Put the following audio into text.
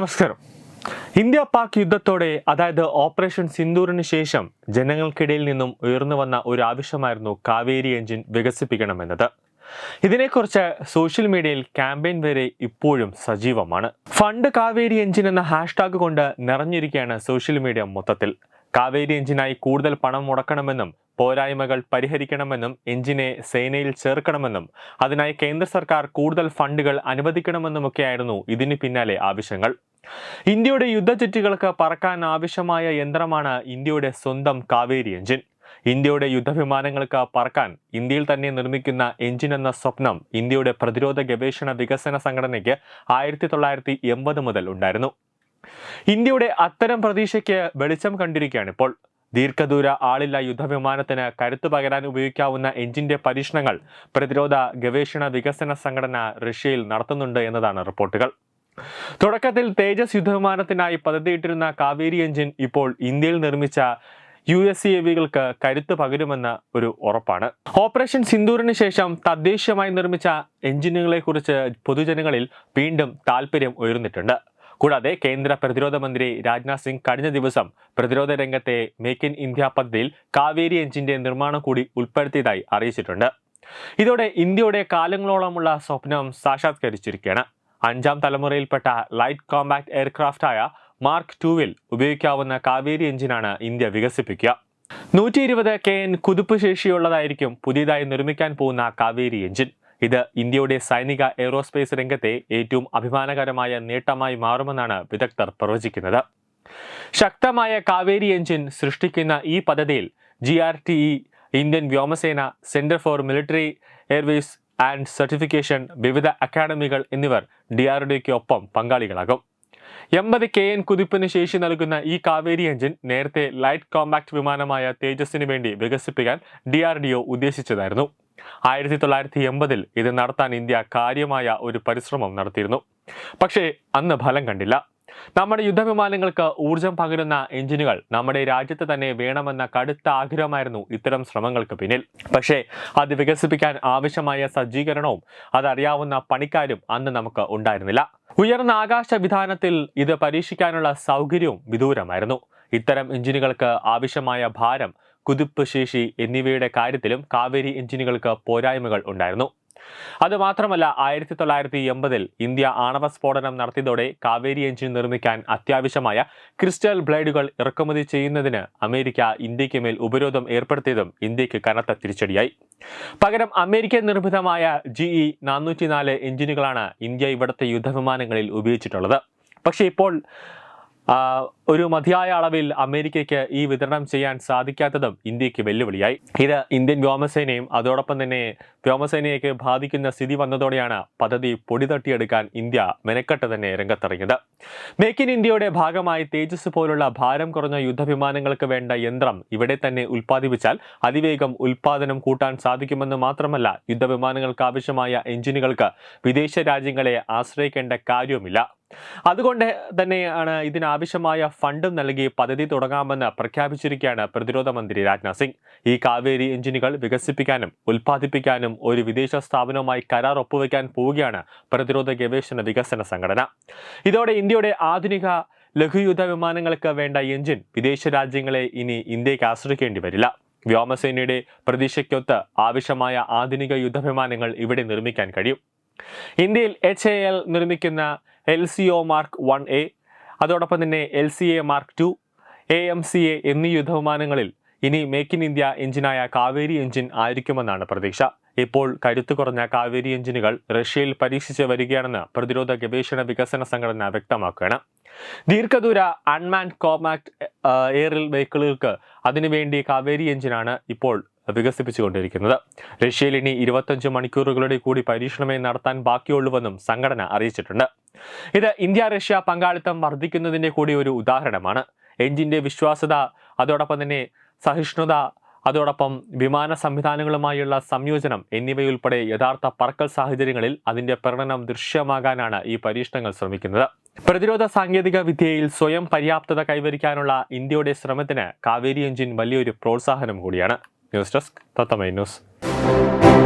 നമസ്കാരം. ഇന്ത്യ പാക് യുദ്ധത്തോടെ അതായത് ഓപ്പറേഷൻ സിന്ദൂറിന് ശേഷം ജനങ്ങൾക്കിടയിൽ നിന്നും ഉയർന്നു വന്ന ഒരു ആവശ്യമായിരുന്നു കാവേരി എഞ്ചിൻ വികസിപ്പിക്കണമെന്നത്. ഇതിനെക്കുറിച്ച് സോഷ്യൽ മീഡിയയിൽ ക്യാമ്പയിൻ വരെ ഇപ്പോഴും സജീവമാണ്. ഫണ്ട് കാവേരി എഞ്ചിൻ എന്ന ഹാഷ്ടാഗ് കൊണ്ട് നിറഞ്ഞിരിക്കുകയാണ് സോഷ്യൽ മീഡിയ മൊത്തത്തിൽ. കാവേരി എഞ്ചിനായി കൂടുതൽ പണം മുടക്കണമെന്നും പോരായ്മകൾ പരിഹരിക്കണമെന്നും എഞ്ചിനെ സേനയിൽ ചേർക്കണമെന്നും അതിനായി കേന്ദ്ര സർക്കാർ കൂടുതൽ ഫണ്ടുകൾ അനുവദിക്കണമെന്നുമൊക്കെയായിരുന്നു ഇതിന് പിന്നാലെ ആവശ്യങ്ങൾ. ഇന്ത്യയുടെ യുദ്ധജെറ്റുകൾക്ക് പറക്കാൻ ആവശ്യമായ യന്ത്രമാണ് ഇന്ത്യയുടെ സ്വന്തം കാവേരി എഞ്ചിൻ. ഇന്ത്യയുടെ യുദ്ധവിമാനങ്ങൾക്ക് പറക്കാൻ ഇന്ത്യയിൽ തന്നെ നിർമ്മിക്കുന്ന എഞ്ചിൻ എന്ന സ്വപ്നം ഇന്ത്യയുടെ പ്രതിരോധ ഗവേഷണ വികസന സംഘടനയ്ക്ക് ആയിരത്തി തൊള്ളായിരത്തി എൺപത് മുതൽ ഉണ്ടായിരുന്നു. ഇന്ത്യയുടെ അത്തരം പ്രതീക്ഷയ്ക്ക് വെളിച്ചം കണ്ടിരിക്കുകയാണ് ഇപ്പോൾ. ദീർഘദൂര ആളില്ല യുദ്ധവിമാനത്തിന് കരുത്തു പകരാൻ ഉപയോഗിക്കാവുന്ന എഞ്ചിന്റെ പരീക്ഷണങ്ങൾ പ്രതിരോധ ഗവേഷണ വികസന സംഘടന റഷ്യയിൽ നടത്തുന്നുണ്ട് എന്നതാണ് റിപ്പോർട്ടുകൾ. തുടക്കത്തിൽ തേജസ് യുദ്ധവിമാനത്തിനായി പദ്ധതിയിട്ടിരുന്ന കാവേരി എഞ്ചിൻ ഇപ്പോൾ ഇന്ത്യയിൽ നിർമ്മിച്ച യു എസ് സി എവികൾക്ക് കരുത്ത് പകരുമെന്ന ഒരു ഉറപ്പാണ്. ഓപ്പറേഷൻ സിന്ദൂറിന് ശേഷം തദ്ദേശീയമായി നിർമ്മിച്ച എഞ്ചിനുകളെ കുറിച്ച് പൊതുജനങ്ങളിൽ വീണ്ടും താല്പര്യം ഉയർന്നിട്ടുണ്ട്. കൂടാതെ കേന്ദ്ര പ്രതിരോധ മന്ത്രി രാജ്നാഥ് സിംഗ് കഴിഞ്ഞ ദിവസം പ്രതിരോധ രംഗത്തെ മേക്ക് ഇൻ ഇന്ത്യ പദ്ധതിയിൽ കാവേരി എഞ്ചിന്റെ നിർമ്മാണം കൂടി ഉൾപ്പെടുത്തിയതായി അറിയിച്ചിട്ടുണ്ട്. ഇതോടെ ഇന്ത്യയുടെ കാലങ്ങളോളമുള്ള സ്വപ്നം സാക്ഷാത്കരിച്ചിരിക്കുകയാണ്. അഞ്ചാം തലമുറയിൽപ്പെട്ട ലൈറ്റ് കോമ്പാക്ട് എയർക്രാഫ്റ്റായ മാർക്ക് ടൂവിൽ ഉപയോഗിക്കാവുന്ന കാവേരി എഞ്ചിനാണ് ഇന്ത്യ വികസിപ്പിക്കുക. നൂറ്റി ഇരുപത് കെ എൻ കുതിപ്പ് ശേഷിയുള്ളതായിരിക്കും പുതിയതായി നിർമ്മിക്കാൻ പോകുന്ന കാവേരി എഞ്ചിൻ. ഇത് ഇന്ത്യയുടെ സൈനിക എയ്റോസ്പേസ് രംഗത്തെ ഏറ്റവും അഭിമാനകരമായ നേട്ടമായി മാറുമെന്നാണ് വിദഗ്ധർ പ്രവചിക്കുന്നത്. ശക്തമായ കാവേരി എഞ്ചിൻ സൃഷ്ടിക്കുന്ന ഈ പദ്ധതിയിൽ ജി ഇന്ത്യൻ വ്യോമസേന centre for military airways and certification വിവിധ അക്കാഡമികൾ എന്നിവർ ഡി ആർ ഡിക്ക് ഒപ്പം പങ്കാളികളാകും. എൺപത് കെ എൻ കുതിപ്പിന് ശേഷി നൽകുന്ന ഈ കാവേരി എഞ്ചിൻ നേരത്തെ ലൈറ്റ് കോമ്പാക്ട് വിമാനമായ തേജസിന് വേണ്ടി വികസിപ്പിക്കാൻ ഡി ആർ ഡി ഒ ഉദ്ദേശിച്ചതായിരുന്നു. ആയിരത്തി തൊള്ളായിരത്തി എൺപതിൽ ഇത് നടത്താൻ ഇന്ത്യ കാര്യമായ ഒരു പരിശ്രമം നടത്തിയിരുന്നു. പക്ഷേ അന്ന് ഫലം കണ്ടില്ല. നമ്മുടെ യുദ്ധവിമാനങ്ങൾക്ക് ഊർജം പകരുന്ന എഞ്ചിനുകൾ നമ്മുടെ രാജ്യത്ത് തന്നെ വേണമെന്ന കടുത്ത ആഗ്രഹമായിരുന്നു ഇത്തരം ശ്രമങ്ങൾക്ക് പിന്നിൽ. പക്ഷേ അത് വികസിപ്പിക്കാൻ ആവശ്യമായ സജ്ജീകരണവും അതറിയാവുന്ന പണിക്കാരും അന്ന് നമുക്ക് ഉണ്ടായിരുന്നില്ല. ഉയർന്ന ആകാശ വിധാനത്തിൽ ഇത് പരീക്ഷിക്കാനുള്ള സൗകര്യവും വിദൂരമായിരുന്നു. ഇത്തരം എഞ്ചിനുകൾക്ക് ആവശ്യമായ ഭാരം കുതിപ്പ് ശേഷി എന്നിവയുടെ കാര്യത്തിലും കാവേരി എഞ്ചിനുകൾക്ക് പോരായ്മകൾ ഉണ്ടായിരുന്നു. അതുമാത്രമല്ല ആയിരത്തി തൊള്ളായിരത്തി എൺപതിൽ ഇന്ത്യ ആണവ സ്ഫോടനം നടത്തിയതോടെ കാവേരി എഞ്ചിൻ നിർമ്മിക്കാൻ അത്യാവശ്യമായ ക്രിസ്റ്റൽ ബ്ലേഡുകൾ ഇറക്കുമതി ചെയ്യുന്നതിന് അമേരിക്ക ഇന്ത്യയ്ക്ക് മേൽ ഉപരോധം ഏർപ്പെടുത്തിയതും ഇന്ത്യയ്ക്ക് കനത്ത തിരിച്ചടിയായി. പകരം അമേരിക്കൻ നിർമ്മിതമായ ജിഇ നാനൂറ്റിനാല് എഞ്ചിനുകളാണ് ഇന്ത്യ ഇവിടുത്തെ യുദ്ധവിമാനങ്ങളിൽ ഉപയോഗിച്ചിട്ടുള്ളത്. പക്ഷേ ഇപ്പോൾ ഒരു മതിയായ അളവിൽ അമേരിക്കയ്ക്ക് ഈ വിതരണം ചെയ്യാൻ സാധിക്കാത്തതും ഇന്ത്യയ്ക്ക് വെല്ലുവിളിയായി. ഇത് ഇന്ത്യൻ വ്യോമസേനയും അതോടൊപ്പം തന്നെ വ്യോമസേനയൊക്കെ ബാധിക്കുന്ന സ്ഥിതി വന്നതോടെയാണ് പദ്ധതി പൊടി തട്ടിയെടുക്കാൻ ഇന്ത്യ മെനക്കെട്ട് തന്നെ രംഗത്തിറങ്ങിയത്. മേക്ക് ഇൻ ഇന്ത്യയുടെ ഭാഗമായി തേജസ് പോലുള്ള ഭാരം കുറഞ്ഞ യുദ്ധവിമാനങ്ങൾക്ക് വേണ്ട യന്ത്രം ഇവിടെ തന്നെ ഉൽപ്പാദിപ്പിച്ചാൽ അതിവേഗം ഉൽപ്പാദനം കൂട്ടാൻ സാധിക്കുമെന്ന് മാത്രമല്ല യുദ്ധവിമാനങ്ങൾക്ക് ആവശ്യമായ എഞ്ചിനുകൾക്ക് വിദേശ രാജ്യങ്ങളെ ആശ്രയിക്കേണ്ട കാര്യവുമില്ല. അതുകൊണ്ട് തന്നെയാണ് ഇതിനാവശ്യമായ ഫണ്ടും നൽകി പദ്ധതി തുടങ്ങാമെന്ന് പ്രഖ്യാപിച്ചിരിക്കുകയാണ് പ്രതിരോധ മന്ത്രി രാജ്നാഥ് സിംഗ്. ഈ കാവേരി എഞ്ചിനുകൾ വികസിപ്പിക്കാനും ഉൽപ്പാദിപ്പിക്കാനും ഒരു വിദേശ സ്ഥാപനവുമായി കരാർ ഒപ്പുവെക്കാൻ പോവുകയാണ് പ്രതിരോധ ഗവേഷണ വികസന സംഘടന. ഇതോടെ ഇന്ത്യയുടെ ആധുനിക ലഘുയുദ്ധ വിമാനങ്ങൾക്ക് വേണ്ട എഞ്ചിൻ വിദേശ രാജ്യങ്ങളെ ഇനി ഇന്ത്യയ്ക്ക് ആശ്രയിക്കേണ്ടി വരില്ല. വ്യോമസേനയുടെ പ്രതീക്ഷയ്ക്കൊത്ത് ആവശ്യമായ ആധുനിക യുദ്ധവിമാനങ്ങൾ ഇവിടെ നിർമ്മിക്കാൻ കഴിയും. ഇന്ത്യയിൽ എച്ച് എ എൽ നിർമ്മിക്കുന്ന L C O mark one A അതോടൊപ്പം തന്നെ L C A mark two A M C A എന്നീ യുദ്ധവിമാനങ്ങളിൽ ഇനി മേക്ക് ഇൻ ഇന്ത്യ എഞ്ചിനായ കാവേരി എഞ്ചിൻ ആയിരിക്കുമെന്നാണ് പ്രതീക്ഷ. ഇപ്പോൾ കരുത്തു കുറഞ്ഞ കാവേരി എഞ്ചിനുകൾ റഷ്യയിൽ പരീക്ഷിച്ച് വരികയാണെന്ന് പ്രതിരോധ ഗവേഷണ വികസന സംഘടന വ്യക്തമാക്കുകയാണ്. ദീർഘദൂര അൺമാൻഡ് കോമാക്ട് എയറിൽ വെഹിക്കിളുകൾക്ക് അതിനുവേണ്ടി കാവേരി എഞ്ചിനാണ് ഇപ്പോൾ വികസിപ്പിച്ചുകൊണ്ടിരിക്കുന്നത്. റഷ്യയിൽ ഇനി ഇരുപത്തഞ്ച് മണിക്കൂറുകളുടെ കൂടി പരീക്ഷണമേ നടത്താൻ ബാക്കിയുള്ളൂവെന്നും സംഘടന അറിയിച്ചിട്ടുണ്ട്. ഇത് ഇന്ത്യ റഷ്യ പങ്കാളിത്തം വർദ്ധിക്കുന്നതിന്റെ കൂടി ഒരു ഉദാഹരണമാണ്. എഞ്ചിന്റെ വിശ്വാസ്യത അതോടൊപ്പം തന്നെ സഹിഷ്ണുത അതോടൊപ്പം വിമാന സംവിധാനങ്ങളുമായുള്ള സംയോജനം എന്നിവയുൾപ്പെടെ യഥാർത്ഥ പറക്കൽ സാഹചര്യങ്ങളിൽ അതിന്റെ പ്രകടനം ദൃശ്യമാകാനാണ് ഈ പരീക്ഷണങ്ങൾ ശ്രമിക്കുന്നത്. പ്രതിരോധ സാങ്കേതിക വിദ്യയിൽ സ്വയം പര്യാപ്തത കൈവരിക്കാനുള്ള ഇന്ത്യയുടെ ശ്രമത്തിന് കാവേരി എഞ്ചിൻ വലിയൊരു പ്രോത്സാഹനം കൂടിയാണ്. News desk തത്തമൈ news